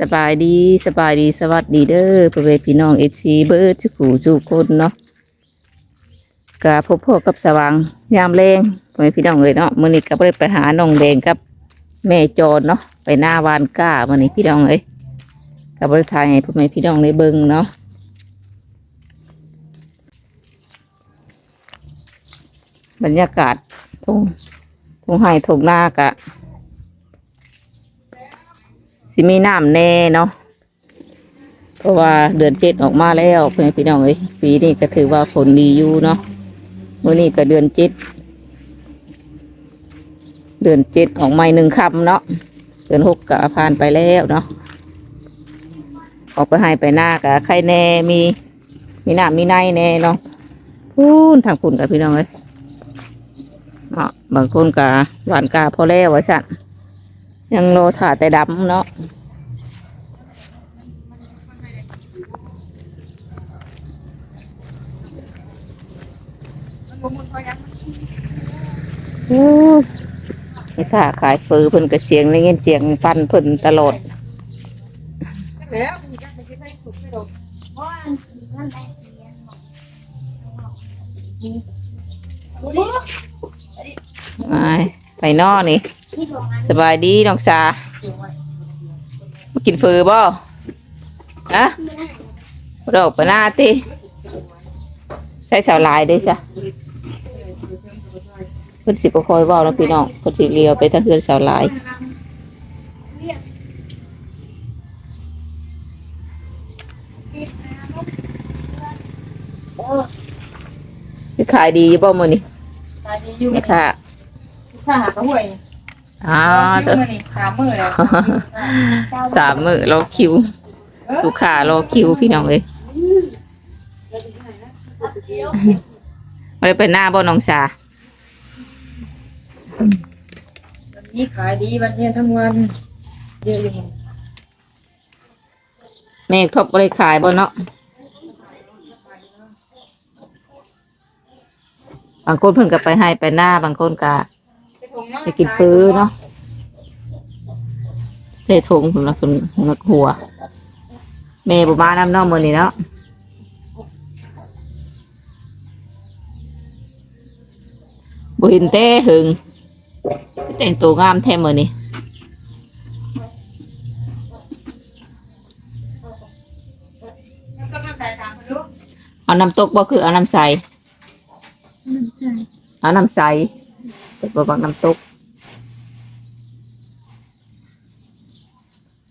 สบายดีสบายดีสวัสดีเด้อพ่อแม่พี่น้องเอฟซีเบิร์ดสุขูสุคนเนาะกะพบพ่อกับสว่างยามแรงพ่อแม่พี่น้องเลยเนาะมื้อนี้ก็บ่ได้ไปหาน้องแดงกับ แม่จรเนาะไปหน้าวานก้ามื้อนี้พี่น้องเอ้ยก็บ่ได้ถ่ายให้พ่อแม่พี่น้องได้เบิ่งเนาะบรรยากาศทุ่งทุ่งไห่ทุ่งนากะ สิมีน้ำแน่เนาะเพราะว่าเดือนเจ็ดออกมาแล้วเพื่อนพี่น้องเอ้ยปีนี้ก็ถือว่าฝนดีอยู่เนาะมื่อนี้ก็เดือนเจ็ดเดือนเจ็ดออกมาหนึ่งคำเนาะเดือนหกก็ผ่านไปแล้วเนาะออกไปให้ไปหน้ากับใครแน่มีมีหน้ำมีในแน่เนาะพูนทางพุ่นกับพี่น้องเอ้ยเนาะบางคนกับหวานกาพอแล้วว่าสั่น ยังโลถ่าแต่ดำเนาะโอ้ยไอ้ข้าขายฟือเพิ่นกระเสียงเลยเงี้ยเสียงฟันเพิ่นตลอดแล้วมีการไปกินให้สุกไม่โดนเพราะว่าสีมันแตกสีอัน หมดไปไปนอกนี่ที่สองอันสบายดีน้องสามากินฟือบ่ฮะบ่ดอกปะหน้าติใส่สาวลายเด้วยจ้ะเพิ่นสิบ่คอยเว้าแล้วพี่น้องเพิ่นสิเลียวไปทางเฮือนสาวลายคือขายดีอยู่บ่มื้อนี้ตายดีอยู่แม่ค่ะข้าหากระห่วย อ่าเจ้านี่สามมือแล้วสามมื้อรอคิว ลูกค้ารอคิวพี่น้องเอ้ยบ่ได้ไปหน้าบ่น้องสาวันนี้ขายดีวันเรียนทั้งวันเยอะอยู่แม่ทบบ่ได้ขายบ่เนาะบางคนเพิ่นก็ไปให้ไปหน้าบางคนก็ ไปกินฟื้อเนาะใส่ถุงพุ่นละคุณงกหัวแม่บ่มานำเนาะมื้อนี้เนาะบ่เห็นแต่หึง แต่งตัวงามแท้มื้อนี้ก็ต้องใส่ถามลูกเอาน้ำตกบ่คือเอาน้ำใส เอาน้ำใส เป็นบ่บังน้ำตก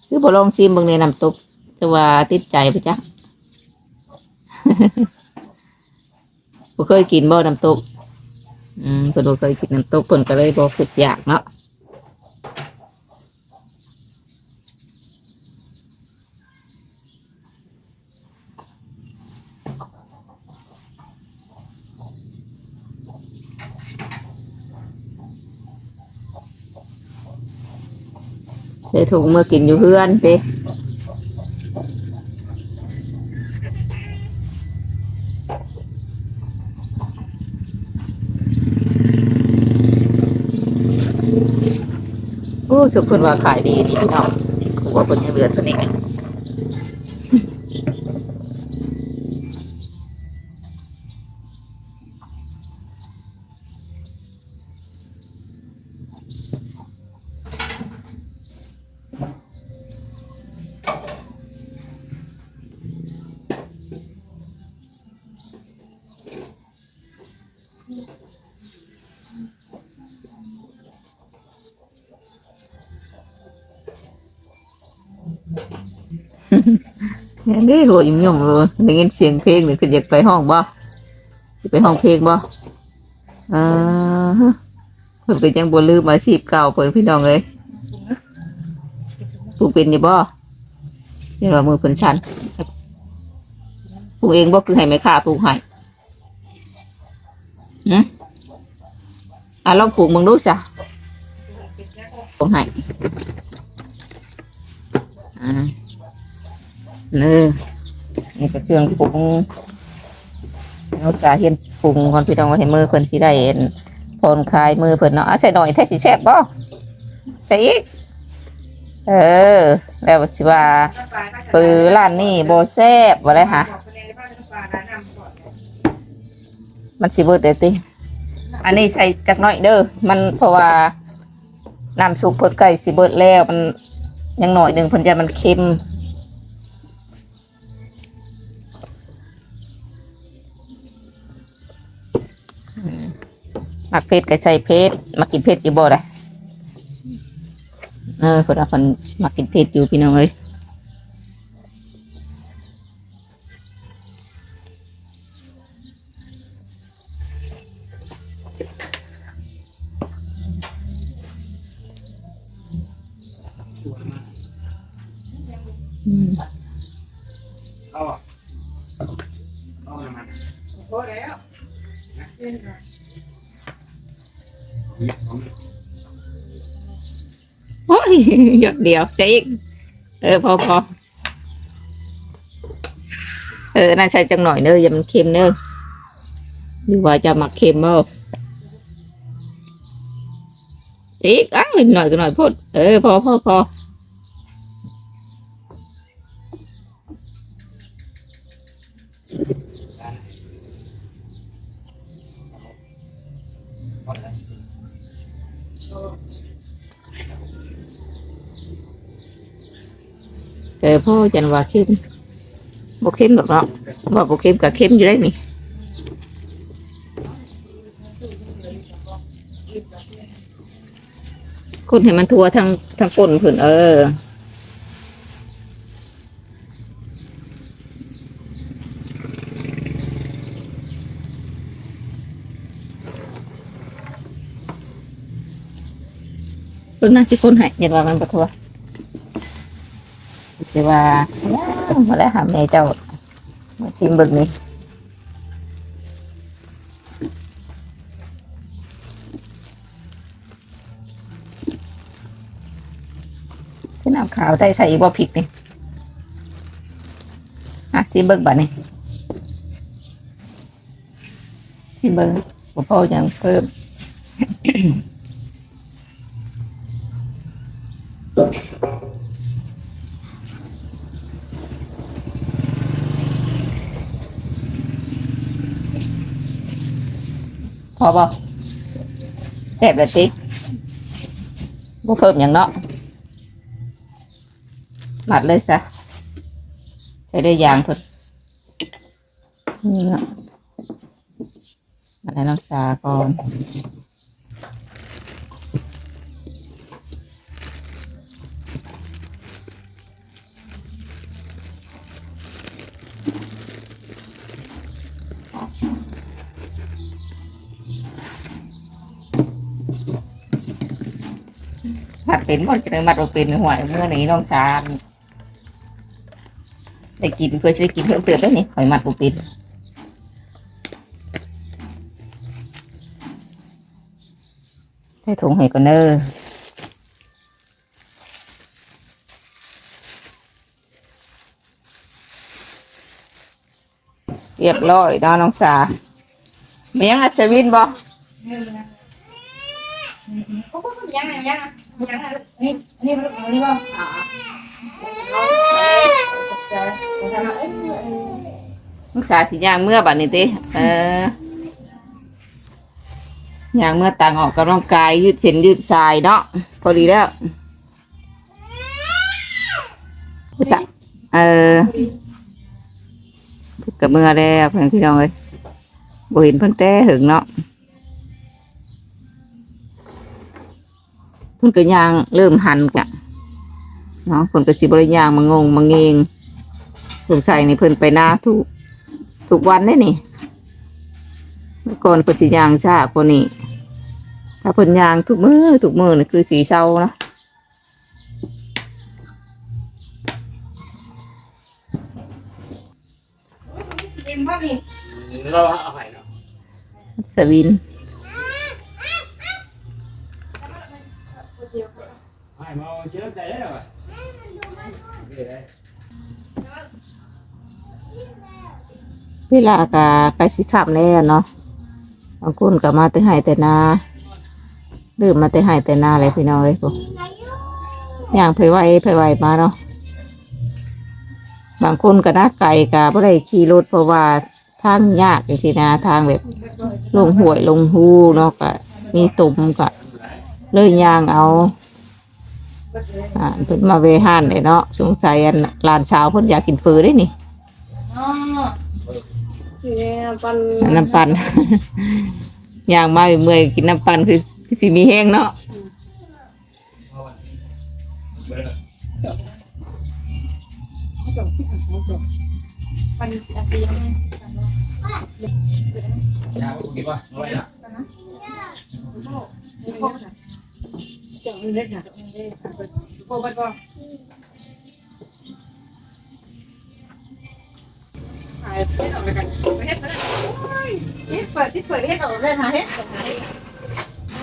คือบ่ลองซิมเบิ่งในน้ำตก แต่ว่าติดใจปะจ๊ะบ่เคยกินบ่น้ำตก อืมเพิ่นบ่เคยกินน้ำตกเพิ่นก็เลยบ่ฝึกอยากเนาะ ถุงมือกินอยู่เพื่อนเต้โอ้สุขคนว่าขายดีดีพี่น้องกูว่าคนยังเหลือเท่านี้ เนี่ยนี่หัวยิ้มยงเลยได้ยินเสียงเพลงหรือคืออยากไปห้องบ่ไปห้องเพลงบ่เออเพิ่นก็ยังบ่ลืมอาชีพเก่าเพิ่นพี่น้องเอ้ยปลูกเป็นอยู่บ่เดี๋ยวว่ามือเพิ่นชันปลูกเองบ่คือให้แม่ค้าปลูกให้หึอะลองปลูกมึงดูจ้ะปลูกให้อ่า นี่นี่ก็เครื่องปรุงเราจะเห็นปรุงก่อนพี่น้องว่าเห็นมือเพิ่นสิได้เห็นผลคลายมือเพิ่นเนาะใส่หน่อยแท้สิแซ่บบ่ใส่อีก เออ แล้วสิว่าปือร้านนี่โบแซบว่าไรคะมันสิเบิดเด้ติอันนี้ใส่จักหน่อยเด้อมันเพราะว่าน้ำซุปเพิ่นไก่สิเบิดแล้วมันยังหน่อยหนึ่งเพิ่นจะมันเค็ม มักเผ็ดก็ใส่เผ็ดมักกินเผ็ดอยู่บ่ได้เออคนละคนมักกินเผ็ดอยู่พี่น้องเอ้ยอืมเอาอะเอาน้ำมันพอแล้ว หยดเดียวใส่อีก เออ พอพอเออนั่นใส่จังหน่อยเนอะอย่ามันเค็มเนอะหรือว่าจะหมักเค็มบ่อีกอ้าวหน่อยก็หน่อยพูดเออ พอพอพอ ออพ่อจันว่าเค็มบ่เค็มหรอกเนาะว่าบ่เค็มกับเค็มอยู่ได้นี่คนให้มันทัวทั้งทั้งก้นผืนเออเพิ่งนั่งสิคนให้ยันว่ามันบ่ทั่ว สิว่าอ้าวมาแล้วหาแม่เจ้ามาชิมเบิ่งนี่คือน้ำขาวใส่ใส่อีกบ่พริกนี่อะชิมเบิ่งบัดนี้ชิมเบิ่งบ่พอยังเพิ่ม พอบ่แซ่บเลยสิบ่เพิ่มอย่างเนาะหมัดเลยซะใช้ได้ยางเพิ่นนี่เนาะมาแล้วรักษาก่อน มัดเป็นบ่จะได้มัดบ่เป็นหัวเมื่อนี้น้องชามได้กินเพื่อจะได้กินเพิ่มเติมได้นี่หอยมัดบ่เป็นใส่ถุงให้ก่อนเด้อเรียบร้อยนาะน้องสาเมียงอัศวินบอ้โหยังยังยัง นี่นี่มันนี่ว่าอ่าลูกสาวสิย่างเมื่อบัดนี้ติเออย่างเมื่อต่างออกกำลังกายยืดเส้นยืดสายเนาะพอดีแล้วลูกสาวเออกับเมื่อแล้วเพื่อนพี่น้องเลยบ่เห็นเพิ่นแต่หึงเนาะ เพิ่นก็ย่างเริ่มหันกะเนาะเพิ่นก็สิบ่ได้ย่างมางงมาเงงสงสัยนี่เพิ่นไปหน้าทุกทุกวันเนี่ยนี่เมื่อก่อนเพิ่นสิยางช้ากว่านี้ถ้าเพิ่นยางทุกมือทุกมือนี่คือสีเศร้าเนาะเต็มบ้างนี่เราเอาไปเนาะสวิน ให้มาเอาเชื้อใจได้หรอเดี๋ยวได้ เวลากะใกสิขับแล้วเนาะบางคนก็มาแต่ใหายแต่นาเริ่มมาแต่ใหายแต่นาเลยพี่น้องเอ้ยพวกอย่างเผยไหวเผยไหวมาเนาะบางคนก็น่าไกลกะบ่ได้ขี่รถเพราะว่าทางยากจังซี่นะทางแบบ ลงห้วยลงหูเนาะก็มีตุ่มก็เลยยางเอาอ่าเพิ่นมาเวหานเลยเนาะสงสัยอันหลานสาวเพิ่นอยากกินเฟอได้นี่ นอันน้ำปันย่างมาเมื่อยๆกินน้ำปันคือคือสิมีแห้งเนาะะโคบัดบ่ขายเฮ็ดออกไปกันไปเฮ็ดก็ได้เฮ็ดเปิดที่เปิดเฮ็ดออกได้หาเฮ็ดหาเฮ็ด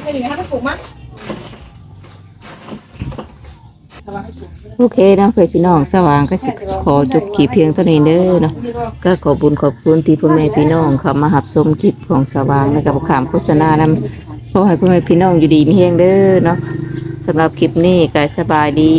ไม่ดีนะครับปลูกมันระวังโอเคนะเพื่อนพี่น้องสว่างก็สิขอจบคลิปเพียงเท่านี้เด้อเนาะก็ขอบุญขอบคุณที่พ่อแม่พี่น้องเข้ามาหับชมคลิปของสว่างและกับขามโฆษณานำขอให้พ่อแม่พี่น้องอยู่ดีมีแห้งเด้อเนาะสำหรับคลิปนี้ก็สบายดี